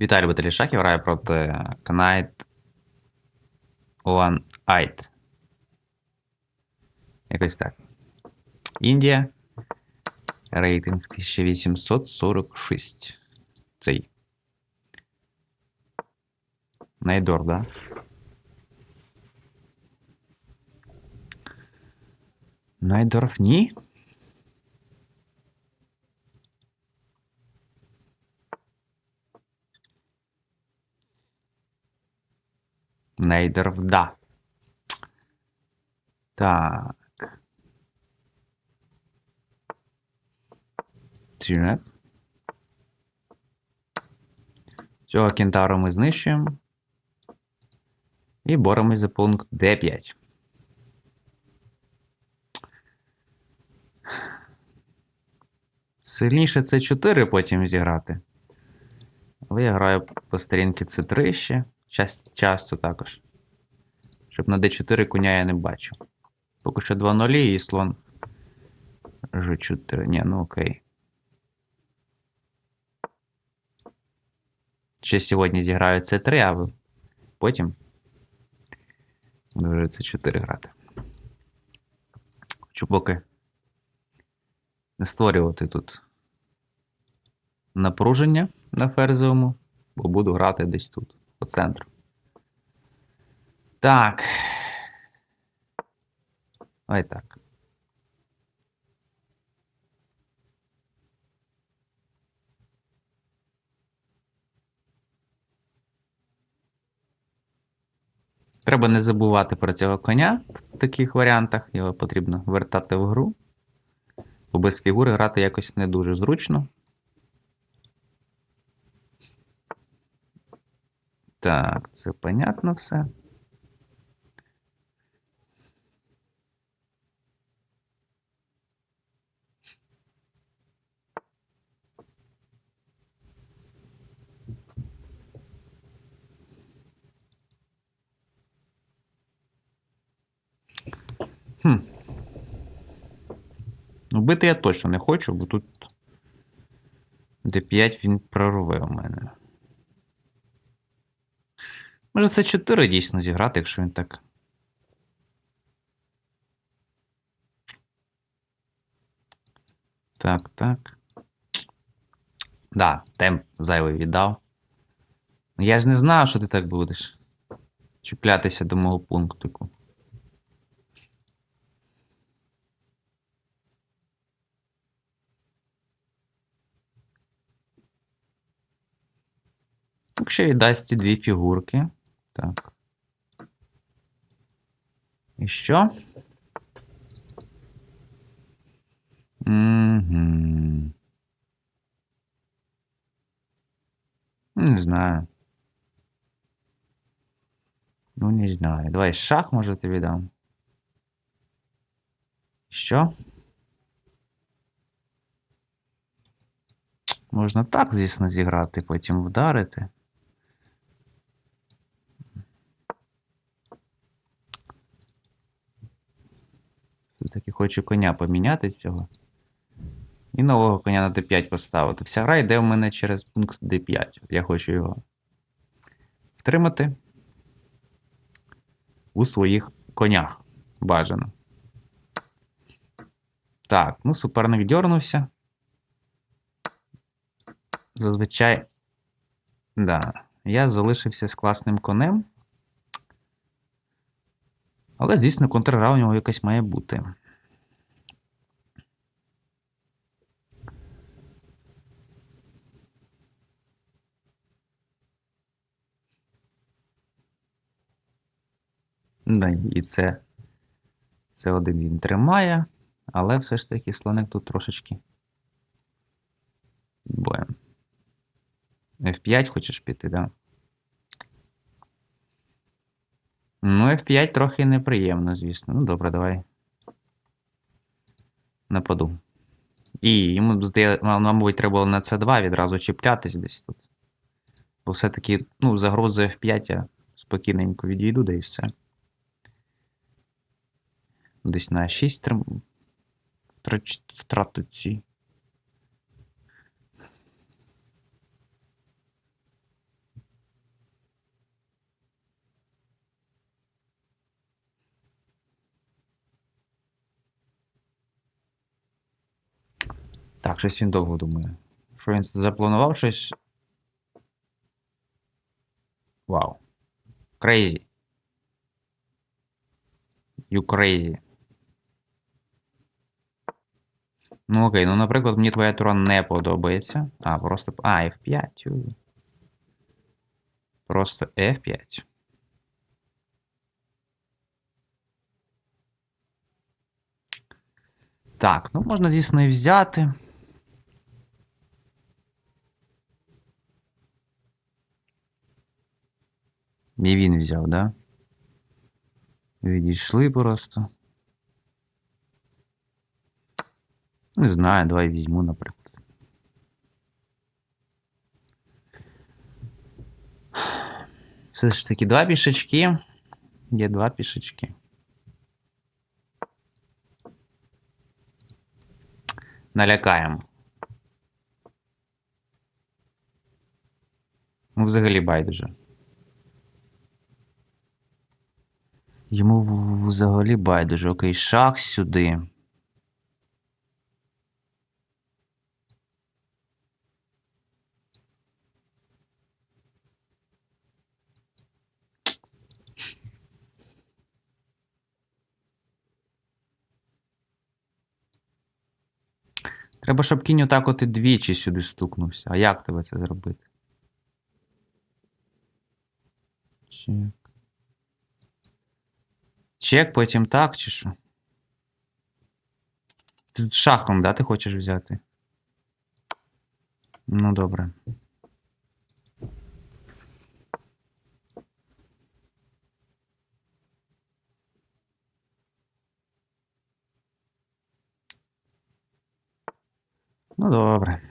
Віталій Баталішаків грає проти Knight One Eyed. Якось так. Індія. Рейтинг 1846. Цей. Найдор, да? Найдорф ні? Нейдерв, да. Так. Так. Цього кентавра ми знищуємо. І боремось за пункт D5. Сильніше це 4 потім зіграти. Але я граю по сторінці C3 ще. Час, часто також. Щоб на D4 коня я не бачив. Поки що 2 0 і слон G4. Ні, ну окей. Ще сьогодні зіграю C3, а потім буду вже C4 грати. Хочу поки не створювати тут напруження на ферзовому, бо буду грати десь тут, по центру. Так. Ой так. Треба не забувати про цього коня в таких варіантах. Його потрібно вертати в гру. Бо без фігури грати якось не дуже зручно. Так, це понятно все. Хм. Ну, бити я точно не хочу, бо тут D5 він прорве у мене. Може, це 4 дійсно зіграти, якщо він так. Так, так. Да, темп зайвий віддав. Ну, Я ж не знав, що ти так будеш. Чіплятися до мого пунктику. Якщо і дасть ці дві фігурки. Так. І що? Угу. Не знаю. Ну, не знаю. Давай шах, може, тобі дам. Що? Можна так, звісно, зіграти, потім вдарити. Все-таки хочу коня поміняти цього. І нового коня на d5 поставити. Вся гра йде в мене через пункт d5. Я хочу його втримати у своїх конях. Бажано. Так, ну суперник дьорнувся. Зазвичай. Да, я залишився з класним конем. Але, звісно, контргра у нього якась має бути. Да, і це, це один він тримає, але все ж таки слоник тут трошечки боєм. F5 хочеш піти, да? Ну, F5 трохи неприємно, звісно. Ну, добре, давай. Нападу. І йому здає, мабуть, треба було на C2 відразу чіплятись десь тут. Бо все-таки, ну, загрози F5 я спокійненько відійду, да і все. Десь на 6 трим... втрату ці. Щось він довго думає. Що він запланував щось. Вау. Crazy. You crazy. Ну окей, ну, наприклад, мені твоя тура не подобається. А, просто. А, F5. Просто F5. Так, ну можна, звісно, і взяти. І він взяв, да? Відійшли просто. Не знаю, давай візьму, наприклад. Все ж таки два пішечки. Є два пішечки. Налякаємо. Ну, взагалі байдуже. Йому взагалі байдуже. Окей, шах сюди. Треба, щоб кінь отак от і двічі сюди стукнувся. А як тебе це зробити? Чек. Чек, потім так, чи що? Тут шахом, да, ти хочеш взяти? Ну, добре. Ну, добре.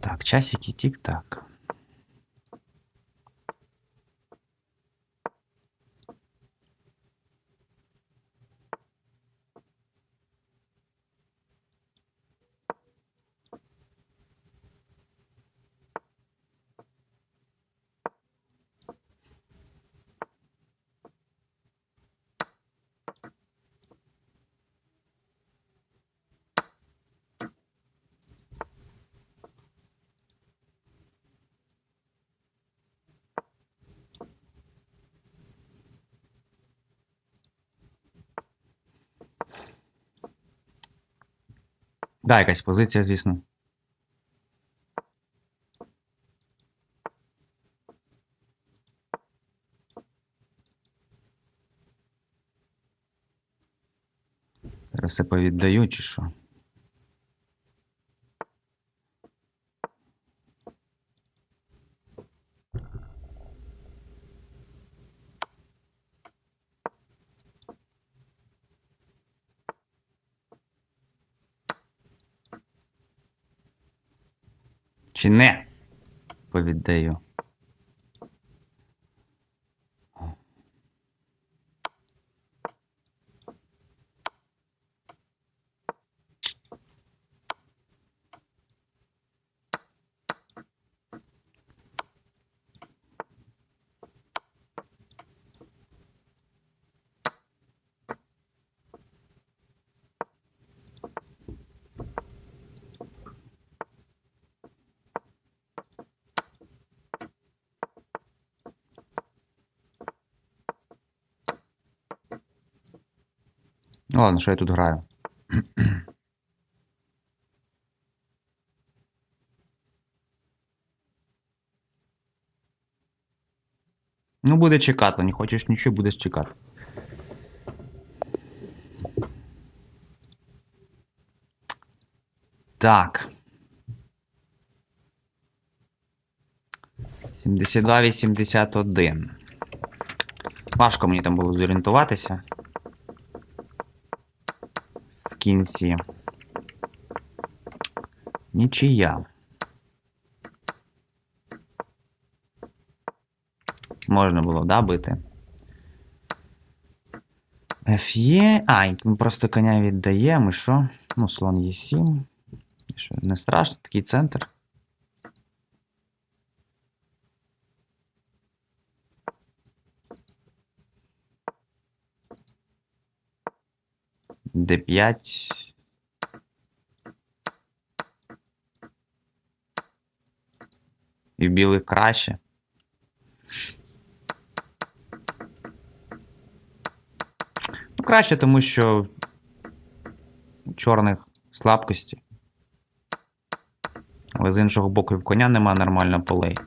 Так, часики тик-так. Да, якась позиція, звісно. Все повіддаю, чи що? Чи не? Повіддаю. Ну ладно, що я тут граю. Ну, буде чекати, не хочеш нічого, будеш чекати. Так. 72-81. Важко мені там було зорієнтуватися кінці. Нічия. Можна було, да, бити? Ф'є. А, ми просто коня віддаємо, і що? Ну, слон Є7. І що, не страшно, такий центр. Д5. І в білих краще. Ну, краще, тому що у чорних слабкості. Але з іншого боку, в коня нема нормально полей.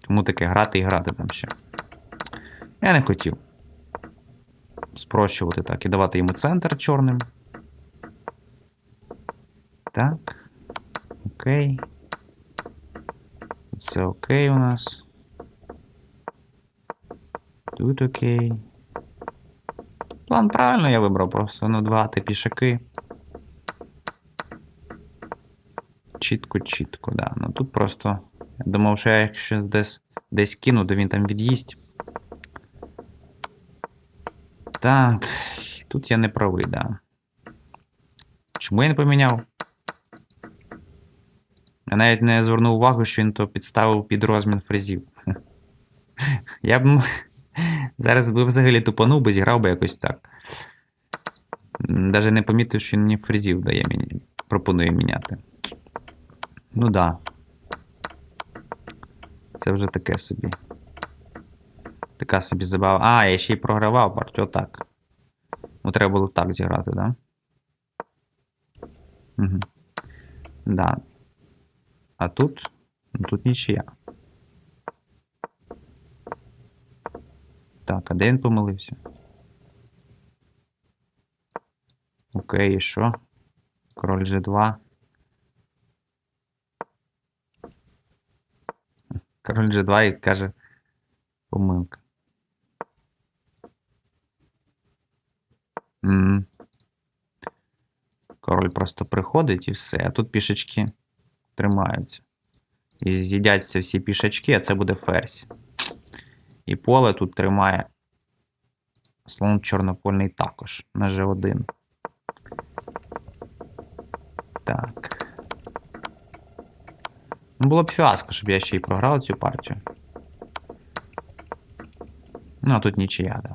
Тому таке грати і грати там ще. Я не хотів спрощувати так і давати йому центр чорним. Так. Окей. Це окей у нас. Тут окей. План правильно я вибрав, просто надвигати пішаки. Чітко, чітко, да. Ну тут просто. Я думав, що я якщо десь, десь кину, то він там від'їсть. Так, тут я не правий, да. Чому я не поміняв? Я навіть не звернув увагу, що він то підставив під розмін фрезів. Я б зараз би взагалі тупанув би, зіграв би якось так. Даже не помітив, що він мені фрезів дає мені. Пропонує міняти. Ну да. Це вже таке собі. Така собі забава. А, я ще й програвав партію так. Ну, треба було так зіграти, да? Угу. Да. А тут? Ну, тут нічия. Так, а де він помилився? Окей, і що? Король G2. Король G2 і каже помилка. М. Король просто приходить і все. А тут пішечки тримаються. І з'їдяться всі пішачки, а це буде ферзь. І поле тут тримає слон чорнопольний також на G1. Так. Ну, було б фіаско, щоб я ще й програв цю партію. Ну, а тут нічия, да.